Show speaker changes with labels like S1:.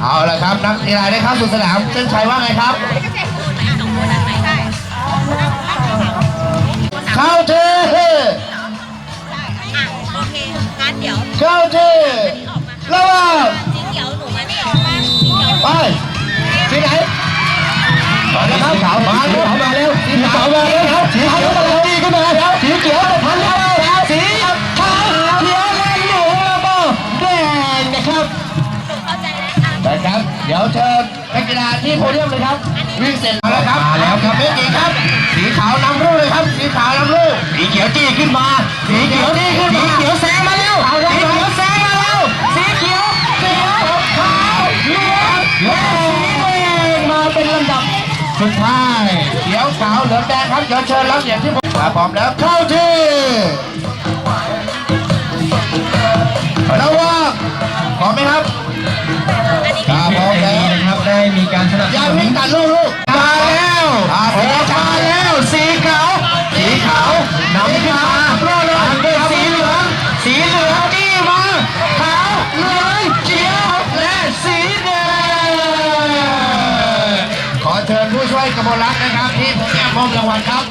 S1: เอาละครับนักกีฬาได้เข้าสู่สนามเส้นชัยว่าไงครับ เข้าที่
S2: โอเคงั้นเดี๋ยว
S1: เข้าที่ระวัง
S2: สีเขียวหนูมานี่ออกมาสีเขียว
S1: ไปที่ไหนมาแล้วครับสาวมาแล้ว นะครับ
S2: เดี๋
S1: ยวเชิญนักกีฬาที่โพเดียมเลยครับ วิ่งเสร็จแล้วครับมาแล้วครับเมจิครับ สีขาวนำรูเลยครับ สีขาวนำรูสีเขียวจี้ขึ้นมา สีเขียวจี้ขึ้นมา สีเขียวแซงมาแล้วสีเขียวแซงมาแล้ว สีเขียวเขียวขาวเหลืองและสีแดงมาเป็นลำดับสุดท้ายเขียวขาวเหลืองแดงครับเดี๋ยวเชิญรับเหรียญที่ผมมาพร้อมแล้วเข้าที่ระวังพร้อมไหมครับ วิ่งตัดลูกลูกมาแล้วโอ้มาแล้วสีขาวสีขาวนำขึ้นมาโรยด้วยสีเหลืองสีเหลืองนี่มาขาวเหลืองเขียวและสีแดงขอเชิญผู้ช่วยกมลรัตน์นะครับที่ผมแอบมอบรางวัลครับ